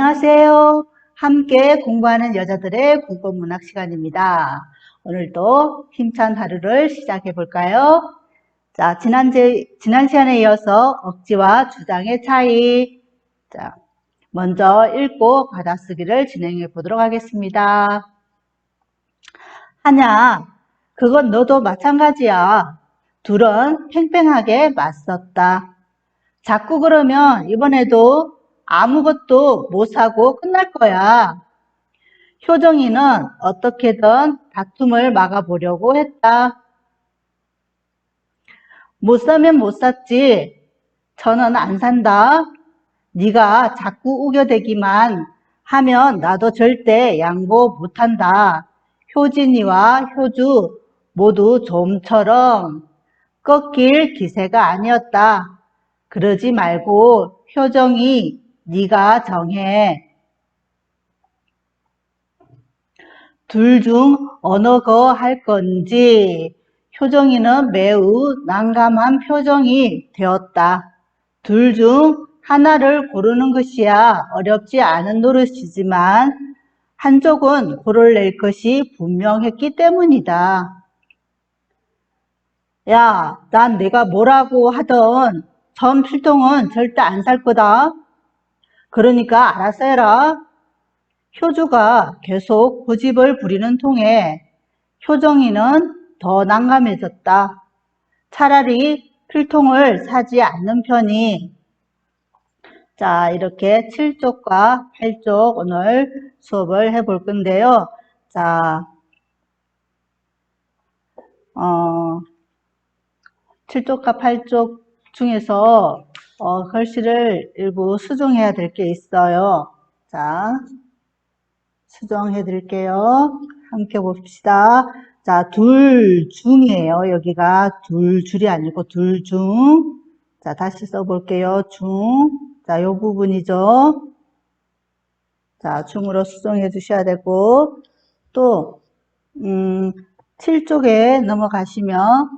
안녕하세요. 함께 공부하는 여자들의 국어문학 시간입니다. 오늘도 힘찬 하루를 시작해 볼까요? 자, 지난, 제, 지난 시간에 이어서 억지와 주장의 차이. 자, 먼저 읽고 받아쓰기를 진행해 보도록 하겠습니다. 하냐, 그건 너도 마찬가지야. 둘은 팽팽하게 맞섰다. 자꾸 그러면 이번에도 아무것도 못 사고 끝날 거야. 효정이는 어떻게든 다툼을 막아보려고 했다. 못 사면 못 샀지. 저는 안 산다. 네가 자꾸 우겨대기만 하면 나도 절대 양보 못한다. 효진이와 효주 모두 좀처럼 꺾일 기세가 아니었다. 그러지 말고 효정이 네가 정해. 둘 중 어느 거 할 건지 효정이는 매우 난감한 표정이 되었다. 둘 중 하나를 고르는 것이야 어렵지 않은 노릇이지만 한쪽은 고를 낼 것이 분명했기 때문이다. 야, 난 내가 뭐라고 하던 전 필통은 절대 안 살 거다. 그러니까 알아서 해라. 효주가 계속 고집을 부리는 통에 효정이는 더 난감해졌다. 차라리 필통을 사지 않는 편이 자 이렇게 7쪽과 8쪽 오늘 수업을 해볼 건데요. 자 어, 7쪽과 8쪽 중에서 어, 글씨를 일부 수정해야 될 게 있어요. 자, 수정해 드릴게요. 함께 봅시다. 자, 둘 중이에요. 여기가 둘 줄이 아니고 둘 중. 자, 다시 써볼게요. 중. 자, 요 부분이죠. 자, 중으로 수정해 주셔야 되고, 또, 음, 7쪽에 넘어가시면,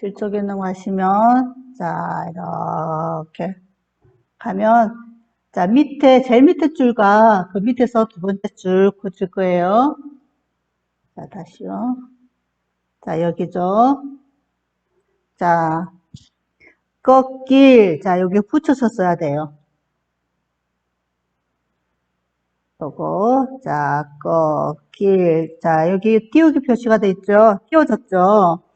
7쪽에 넘어가시면, 자, 이렇게 가면, 자, 밑에, 제일 밑에 줄과 그 밑에서 두 번째 줄 고칠 거예요. 자, 다시요. 자, 여기죠. 자, 꺾길. 자, 여기 붙여서 써야 돼요. 요거, 자, 꺾길. 자, 여기 띄우기 표시가 돼 있죠? 띄워졌죠?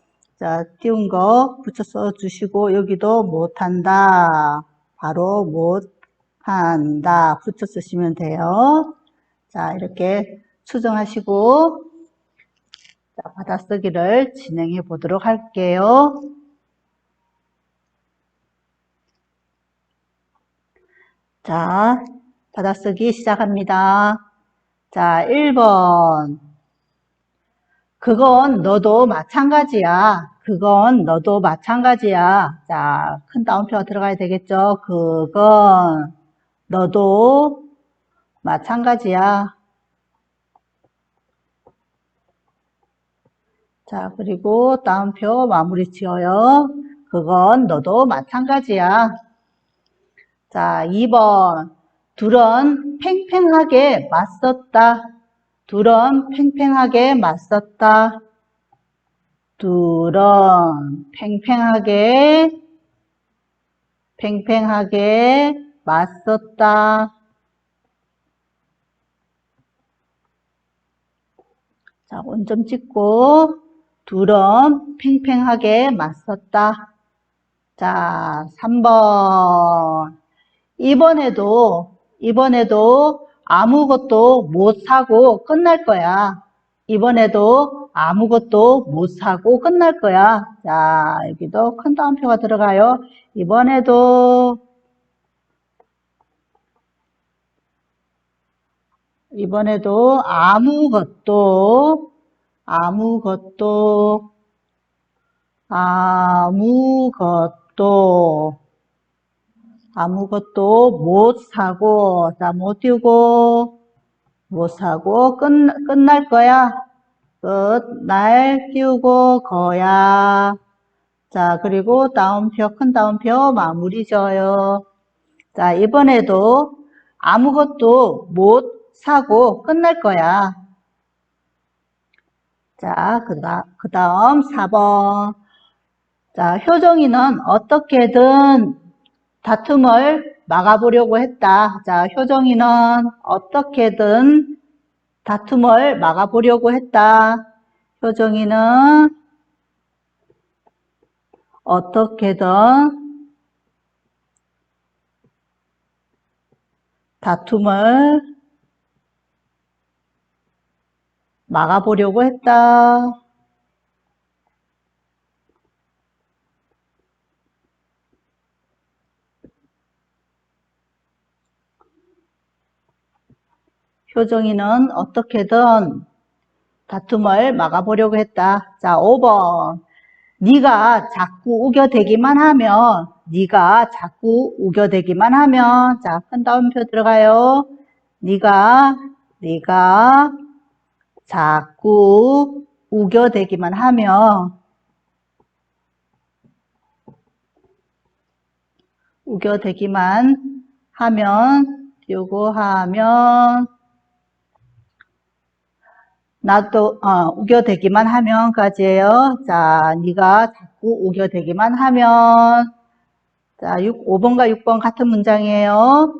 자, 띄운 거 붙여서 주시고, 여기도 못한다. 바로 못한다. 붙여 쓰시면 돼요. 자, 이렇게 수정하시고, 자, 받아쓰기를 진행해 보도록 할게요. 자, 받아쓰기 시작합니다. 자, 1번. 그건 너도 마찬가지야. 그건 너도 마찬가지야. 자, 큰 따옴표가 들어가야 되겠죠? 그건 너도 마찬가지야. 자, 그리고 따옴표 마무리 지어요. 그건 너도 마찬가지야. 자, 2번. 둘은 팽팽하게 맞섰다. 둘은 팽팽하게 맞섰다. 둘은 팽팽하게, 팽팽하게 맞섰다. 자, 원점 찍고, 둘은 팽팽하게 맞섰다. 자, 3번. 이번에도, 이번에도 아무것도 못 사고 끝날 거야. 이번에도 아무것도 못 사고 끝날 거야. 자, 여기도 큰 따옴표가 들어가요. 이번에도, 이번에도 아무것도, 아무것도, 아무것도, 아무것도 못 사고, 자, 못 띄우고, 못 사고, 끝, 끝날 거야. 끝, 날 띄우고, 거야. 자, 그리고 다운표, 큰 다운표 마무리 지어요. 자, 이번에도 아무것도 못 사고 끝날 거야. 자, 그그 다음 4번. 자, 효정이는 어떻게든 다툼을 막아보려고 했다. 자, 효정이는 어떻게든 다툼을 막아보려고 했다. 효정이는 어떻게든 다툼을 막아보려고 했다. 효정이는 어떻게든 다툼을 막아보려고 했다. 자, 5번. 네가 자꾸 우겨대기만 하면 네가 자꾸 우겨대기만 하면 자, 큰 다운표 들어가요. 네가 네가 자꾸 우겨대기만 하면 우겨대기만 하면 요거 하면 나도 어, 우겨대기만 하면까지예요. 자, 네가 자꾸 우겨대기만 하면 자, 6, 5번과 6번 같은 문장이에요.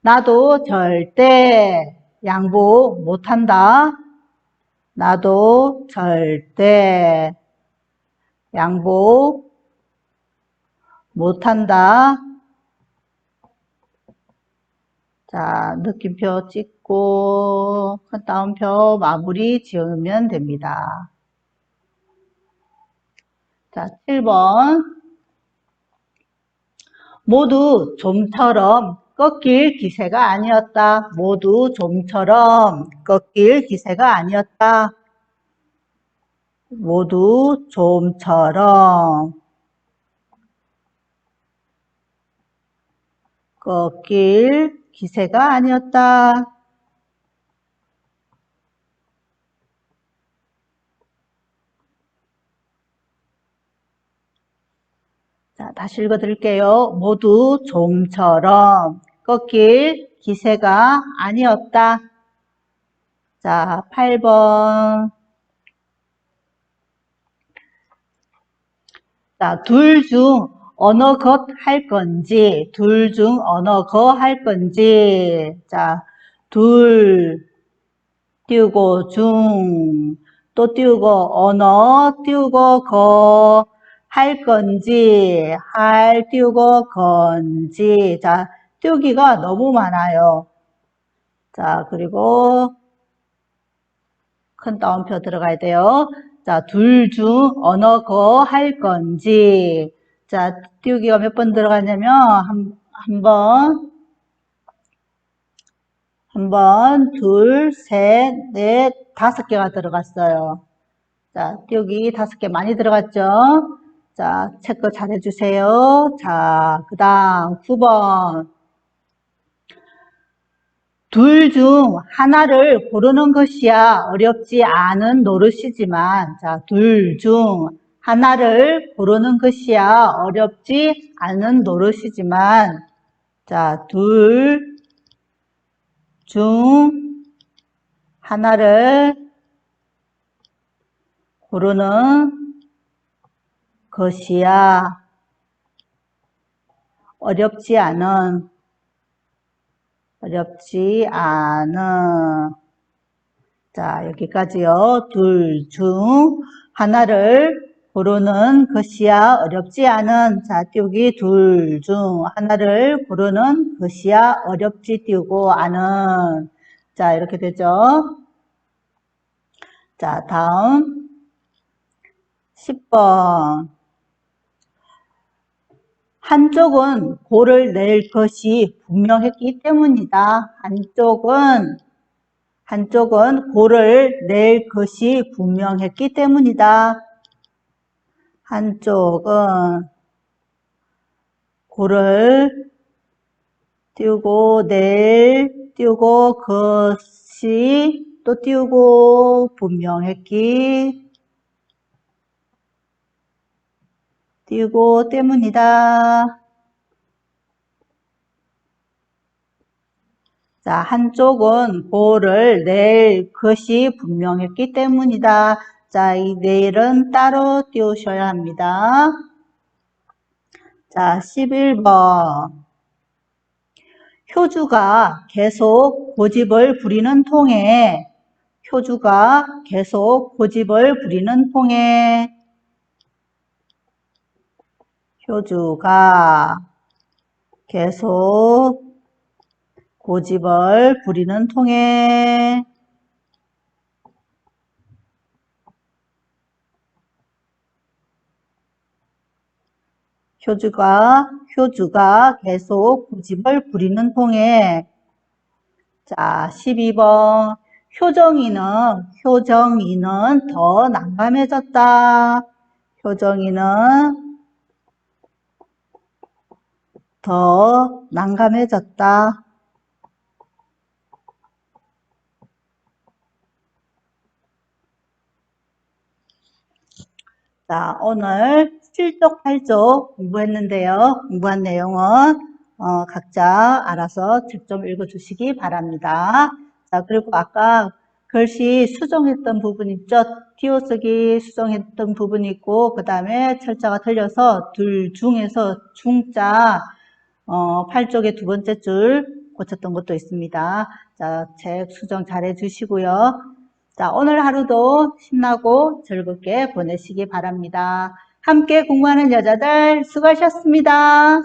나도 절대 양보 못한다. 나도 절대 양보 못한다. 자, 느낌표 찍고 큰 따옴표 마무리 지으면 됩니다. 자, 7번. 모두 좀처럼 꺾일 기세가 아니었다. 모두 좀처럼 꺾일 기세가 아니었다. 모두 좀처럼 꺾일 기세가 아니었다. 자, 다시 읽어드릴게요. 모두 좀처럼 꺾일 기세가 아니었다. 자, 8번. 자, 둘 중 어느 것할 건지, 둘중 어느 거할 건지. 자, 둘 띄우고 중, 또 띄우고 언어, 띄우고 거, 할 건지, 할 띄우고 건지. 자, 띄우기가 너무 많아요. 자, 그리고 큰 따옴표 들어가야 돼요. 자, 둘중 어느 거할 건지. 자, 띄우기가 몇 번 들어가냐면, 한, 한 번, 한 번, 둘, 셋, 넷, 다섯 개가 들어갔어요. 자, 띄우기 다섯 개 많이 들어갔죠? 자, 체크 잘 해주세요. 자, 그 다음 9번. 둘 중 하나를 고르는 것이야 어렵지 않은 노릇이지만, 자, 둘 중 하나를 고르는 것이야. 어렵지 않은 노릇이지만, 자, 둘 중 하나를 고르는 것이야. 어렵지 않은 어렵지 않은. 자 여기까지요. 둘 중 하나를 고르는 것이야 어렵지 않은 자 띄우기 둘 중 하나를 고르는 것이야 어렵지 띄우고 않은 자 이렇게 되죠 자 다음 10번 한쪽은 고를 낼 것이 분명했기 때문이다. 한쪽은 한쪽은 고를 낼 것이 분명했기 때문이다. 한쪽은 고를 띄우고 낼 띄우고 것이 또 띄우고 분명했기 띄우고 때문이다. 자, 한쪽은 보를 낼 것이 분명했기 때문이다. 자, 이 내일은 따로 띄우셔야 합니다. 자, 11번. 효주가 계속 고집을 부리는 통에 효주가 계속 고집을 부리는 통에 효주가 계속 고집을 부리는 통에 효주가 효주가 계속 고집을 부리는 통에 자 12번 효정이는 효정이는 더 난감해졌다. 효정이는 더 난감해졌다. 자, 오늘 7쪽, 8쪽 공부했는데요. 공부한 내용은 어, 각자 알아서 책좀 읽어주시기 바랍니다. 자, 그리고 아까 글씨 수정했던 부분 있죠? 띄어쓰기 수정했던 부분이 있고 그 다음에 철자가 틀려서 둘 중에서 중자 어, 8쪽의 두 번째 줄 고쳤던 것도 있습니다. 자, 책 수정 잘 해주시고요. 자, 오늘 하루도 신나고 즐겁게 보내시기 바랍니다. 함께 공부하는 여자들 수고하셨습니다.